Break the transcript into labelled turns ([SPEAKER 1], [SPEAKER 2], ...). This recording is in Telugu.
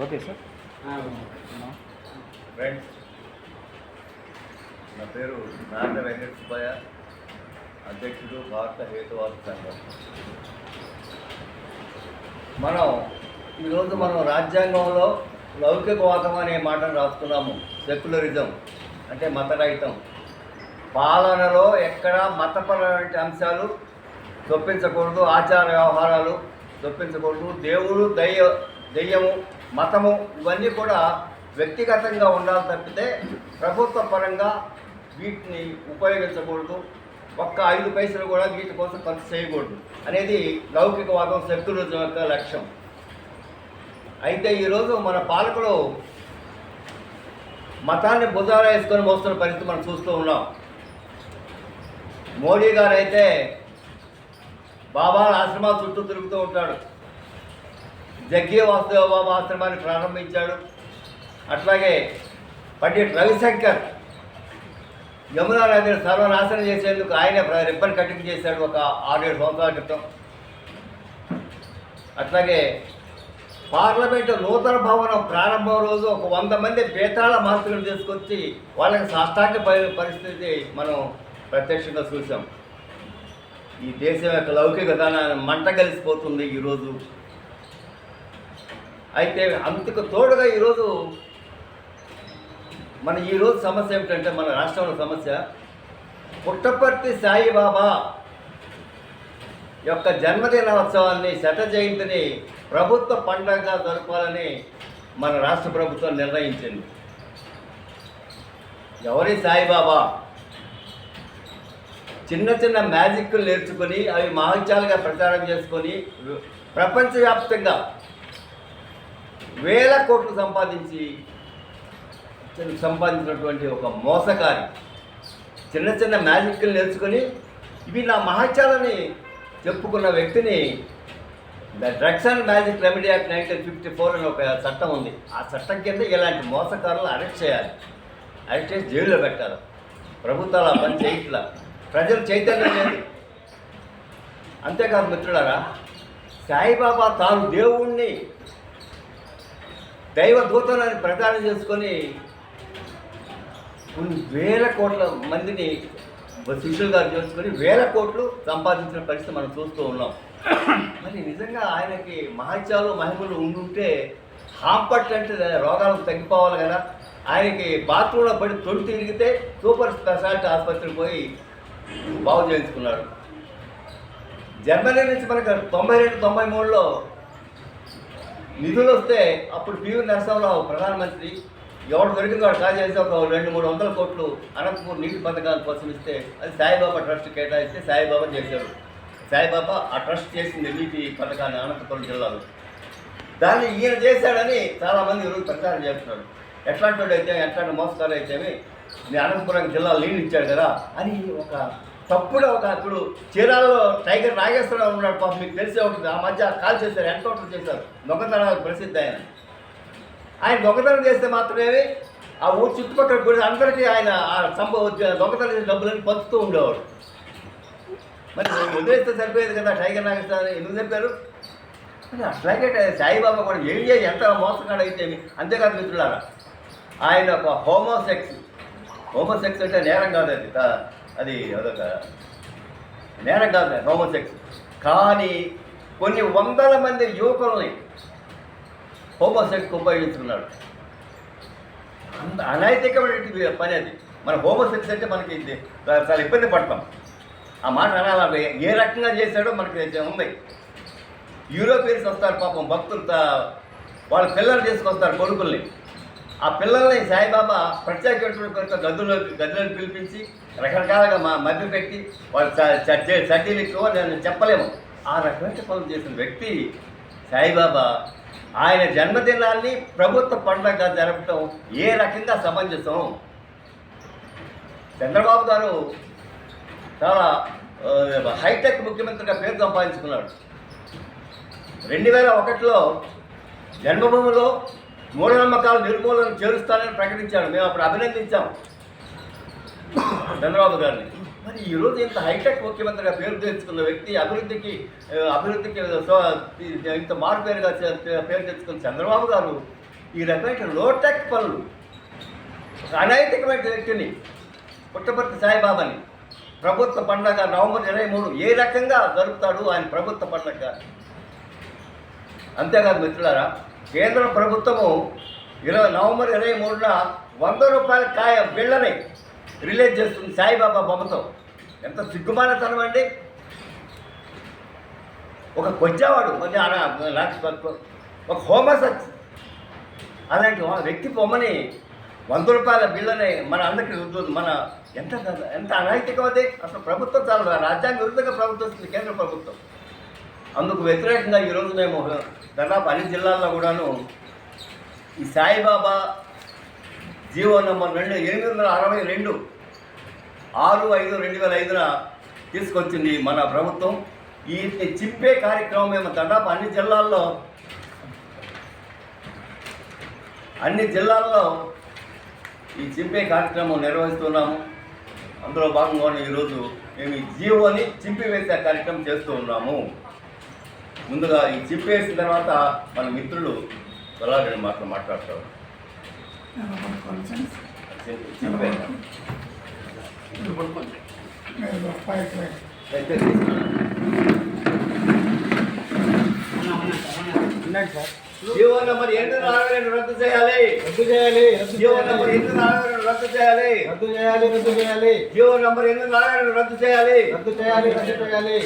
[SPEAKER 1] Okay sir.
[SPEAKER 2] ఫ్రెండ్స్ నా పేరు నాన్న వెంకట సుబ్బయ్య. అధ్యక్షుడు భారత హేతువాద సంఘం. మనం ఈరోజు మనం రాజ్యాంగంలో లౌకికవాదం అనే మాటను రాసుకున్నాము సెక్యులరిజం అంటే మతరహితం. పాలనలో ఎక్కడ మతపరమైన అంశాలు చొప్పించకూడదు ఆచార వ్యవహారాలు చొప్పించకూడదు. దేవుడు దయ్య దెయ్యము మతము ఇవన్నీ కూడా వ్యక్తిగతంగా ఉండాలి తప్పితే ప్రభుత్వ పరంగా వీటిని ఉపయోగించకూడదు. ఒక్క ఐదు పైసలు కూడా వీటి కోసం ఖర్చు చేయకూడదు. అనేది లౌకికవాదం సెక్యులరిజం యొక్క లక్ష్యం. అయితే ఈరోజు మన పాలకులు మతాన్ని భుజాలు వేసుకొని మోస్తున్న పరిస్థితి మనం చూస్తూ ఉన్నాం. మోడీ గారు అయితే బాబా ఆశ్రమాల చుట్టూ తిరుగుతూ ఉంటాడు. జగ్గి వాసుదేవ ఆశ్రమాన్ని ప్రారంభించాడు. అట్లాగే పండిట్ రవిశంకర్ యమునా నదిని సర్వనాశనం చేసేందుకు ఆయన రిబ్బన్ కటింగ్ చేశాడు ఒక ఆరేడు సంవత్సరాల క్రితం. అట్లాగే పార్లమెంటు నూతన భవనం ప్రారంభం రోజు ఒక వంద మంది బేతాళ మంత్రులు తీసుకొచ్చి వాళ్ళకి సాష్టాంగ పరిస్థితి మనం ప్రత్యక్షంగా చూసాం ఈ దేశం యొక్క లౌకిక లౌకికతనాన్ని మంట కలిసిపోతుంది ఈరోజు. అయితే అందుకు తోడుగా ఈరోజు మన ఈరోజు సమస్య ఏమిటంటే మన రాష్ట్రంలో సమస్య పుట్టపర్తి సాయిబాబా యొక్క జన్మదినోత్సవాన్ని శత జయంతిని ప్రభుత్వ పండుగగా జరుపుకోవాలని మన రాష్ట్ర ప్రభుత్వం నిర్ణయించింది. ఎవరి సాయిబాబా? చిన్న చిన్న మ్యాజిక్లు నేర్చుకొని అవి మహత్యాలుగా ప్రచారం చేసుకొని ప్రపంచవ్యాప్తంగా వేల కోట్లు సంపాదించి సంపాదించినటువంటి ఒక మోసకారి. చిన్న చిన్న మ్యాజిక్లు నేర్చుకొని ఇవి నా మహత్యాలని చెప్పుకున్న వ్యక్తిని the drugs and magic remedy act nineteen fifty four అని ఒక చట్టం ఉంది. ఆ చట్టం కింద ఇలాంటి మోసకారులు అరెస్ట్ చేయాలి. అరెస్ట్ చేసి జైల్లో పెట్టాలి. ప్రభుత్వాలు ఆ పని చేయట్లా ప్రజలు చైతన్యం లేదు అంతేకాదు మిత్రులారా సాయిబాబా తాను దేవుణ్ణి దైవ దూతలను ప్రచారం చేసుకొని కొన్ని వేల కోట్ల మందిని శిష్యులుగా చేసుకొని వేల కోట్లు సంపాదించిన పరిస్థితి మనం చూస్తూ ఉన్నాం. మరి నిజంగా ఆయనకి మహత్యాలు మహిమలు ఉండుంటే హాంపట్ అంటే రోగాలు తగ్గిపోవాలి కదా. ఆయనకి బాత్రూంలో పడి తొలి తిరిగితే సూపర్ స్పెషాలిటీ ఆసుపత్రికి పోయి బాగు చేయించుకున్నాడు. జర్మనీ నుంచి మనకు తొంభై రెండు తొంభై మూడులో నిధులు వస్తే అప్పుడు పివి నరసింహరావు ప్రధానమంత్రి ఎవడు దొరికిందో వాడు కాజేసి ఒక రెండు మూడు వందల కోట్లు అనంతపూర్ నీటి పథకాల కోసం ఇస్తే అది సాయిబాబా ట్రస్ట్ కేటాయిస్తే సాయిబాబా చేశారు. సాయిబాబా ఆ ట్రస్ట్ చేసింది నీటి పథకాన్ని అనంతపురం జిల్లాలో. దాన్ని ఈయన చేశాడని చాలామంది ఈరోజు ప్రచారం చేస్తున్నారు. ఎట్లాంటి వాడు అయితే ఎట్లాంటి మోసకాలు అయితేమి అనంతపురం జిల్లా లీడ్ ఇచ్చాడు కదా అని ఒక తప్పుడు ఒక ఇప్పుడు చీరాలలో టైగర్ నాగేశ్వరరావు ఉన్నాడు పాపం మీకు తెలిసే ఉంటుంది. ఆ మధ్య కాల్ చేశారు ఎన్కౌంటర్ చేశారు. దొంగతనాలకు ప్రసిద్ధి ఆయన. ఆయన దొంగతనం చేస్తే మాత్రమే ఆ ఊరు చుట్టుపక్కల కూడా అందరికీ ఆయన ఆ సంభవ దొంగతనం చేసిన డబ్బులని పంచుతూ ఉండేవాడు. మరి వదిలేస్తే సరిపోయేది కదా టైగర్ నాగేశ్వరరావు ఎందుకు చెప్పారు? అట్లాగే సాయిబాబా కూడా ఏం చేసి ఎంత మోసగాడు అయితే అంతేకాదు మిత్రులారా ఆయన ఒక హోమోసెక్స్ హోమోసెక్స్ అంటే నేరం కాదు అది అది అదొక నేరం కాదు హోమోసెక్స్ కానీ కొన్ని వందల మంది యువకుల్ని హోమోసెక్స్ ఉపయోగించుకున్నాడు. అంత అనైతికమైన పని అది. మన హోమోసెక్స్ అంటే మనకి చాలా ఇబ్బంది పడతాం. ఆ మాట అనాలి ఏ రకంగా చేశాడో మనకి ఉంది. యూరోపియన్స్ వస్తారు పాపం భక్తులు వాళ్ళ పిల్లలు తీసుకొస్తారు కొడుకుల్ని. ఆ పిల్లల్ని సాయిబాబా ప్రత్యేకమైనటువంటి గదులు గదులను పిలిపించి రకరకాలుగా మా మధ్య పెట్టి వాళ్ళు సర్టిఫికెట్ నేను చెప్పలేము. ఆ రకమైన పనులు చేసిన వ్యక్తి సాయిబాబా ఆయన జన్మదినాన్ని ప్రభుత్వ పండుగగా జరపటం ఏ రకంగా సమంజసం? చంద్రబాబు గారు చాలా హైటెక్ ముఖ్యమంత్రిగా పేరు సంపాదించుకున్నాడు. రెండు వేల ఒకటిలో జన్మభూమిలో మూఢనమ్మకాలు నిర్మూలన చేరుస్తానని ప్రకటించాడు. మేము అప్పుడు అభినందించాం చంద్రబాబు గారిని. మరి ఈరోజు ఇంత హైటెక్ ముఖ్యమంత్రిగా పేరు తెచ్చుకున్న వ్యక్తి అభివృద్ధికి అభివృద్ధికి ఇంత మారు పేరుగా పేరు తెచ్చుకున్న చంద్రబాబు గారు ఈ రకమైన లోటెక్ పనులు ఒక అనైతికమైన వ్యక్తిని పుట్టపర్తి సాయిబాబాని ప్రభుత్వ పండగ నవంబర్ ఇరవై మూడు ఏ రకంగా జరుపుతాడు ఆయన ప్రభుత్వ పండగ అంతేకాదు మిత్రులారా కేంద్ర ప్రభుత్వము ఇరవై నవంబర్ ఇరవై మూడున వంద రూపాయల కాయ బిళ్ళని రిలీజ్ చేస్తుంది సాయిబాబా బొమ్మతో ఎంత సిగ్గుమానతనం అండి. ఒక కొజ్జావాడు ఒక హోమసెక్స్ అలాంటి వ్యక్తి బొమ్మని వంద రూపాయల బిల్లని మన అందరికీ రుద్దు మన ఎంత ఎంత అనైతికం అది? అసలు ప్రభుత్వం చాలా రాజ్యాంగ విరుద్ధంగా ప్రభుత్వం వస్తుంది కేంద్ర ప్రభుత్వం. అందుకు వ్యతిరేకంగా ఈరోజు మేము దాదాపు అన్ని జిల్లాల్లో కూడాను ఈ సాయిబాబా జీవో నెంబర్ రెండు ఎనిమిది వందల అరవై రెండు ఆరు ఐదు రెండు వేల ఐదున తీసుకొచ్చింది మన ప్రభుత్వం. ఈ చింపే కార్యక్రమం మేము దాదాపు అన్ని జిల్లాల్లో అన్ని జిల్లాల్లో ఈ చింపే కార్యక్రమం నిర్వహిస్తున్నాము. అందులో భాగంగానే ఈరోజు మేము ఈ జీవోని చింపివేసే కార్యక్రమం చేస్తూ ఉన్నాము. ముందుగా ఈ చింపేసిన తర్వాత మన మిత్రులు అలాగే మాటలు మాట్లాడతారు. జీవో నంబర్ నలభై రెండు రద్దు చేయాలి?
[SPEAKER 1] రద్దు చేయాలి
[SPEAKER 2] జీవో నంబర్ నలభై రెండు రద్దు చేయాలి?
[SPEAKER 1] రద్దు చేయాలి రద్దు చేయాలి.
[SPEAKER 2] జీవో నంబర్ నలభై రెండు రద్దు చేయాలి?
[SPEAKER 1] రద్దు చేయాలి రద్దు చేయాలి.